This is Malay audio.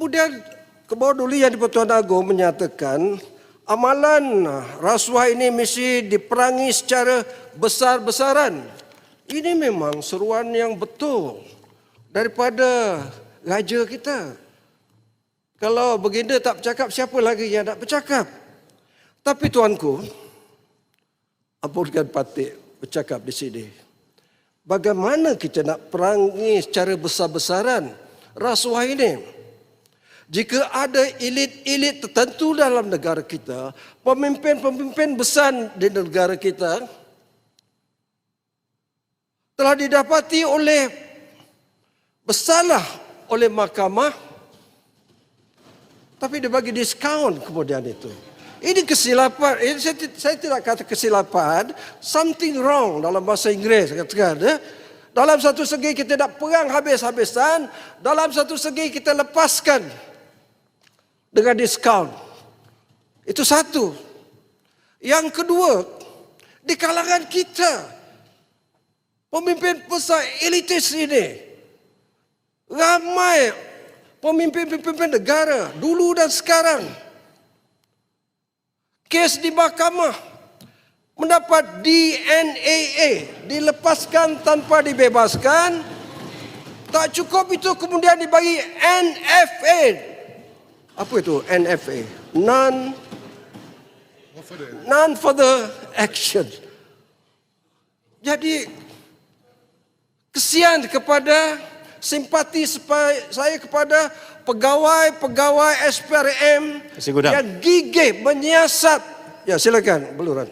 Kemudian kebawah dulu yang di-Pertuan Agong menyatakan amalan rasuah ini mesti diperangi secara besar-besaran. Ini memang seruan yang betul daripada raja kita. Kalau baginda tak bercakap, siapa lagi yang nak bercakap? Tapi tuanku, ampunkan patik bercakap di sini. Bagaimana kita nak perangi secara besar-besaran rasuah ini? Jika ada elit-elit tertentu dalam negara kita, pemimpin-pemimpin besar di negara kita telah didapati oleh bersalah oleh mahkamah tapi dia bagi diskaun kemudian itu. Ini kesilapan, ini saya, saya tidak kata kesilapan, something wrong dalam bahasa Inggeris katakan. Ya? Dalam satu segi kita nak perang habis-habisan, dalam satu segi kita lepaskan dengan diskaun. Itu satu. Yang kedua, di kalangan kita, pemimpin besar elitis ini, ramai pemimpin-pemimpin negara dulu dan sekarang, kes di mahkamah mendapat DNAA, dilepaskan tanpa dibebaskan, tak cukup itu kemudian dibagi NFA, apa itu NFA? Non non further action. Jadi kesian kepada simpati saya kepada pegawai-pegawai SPRM yang gigih menyiasat. Ya silakan beluran.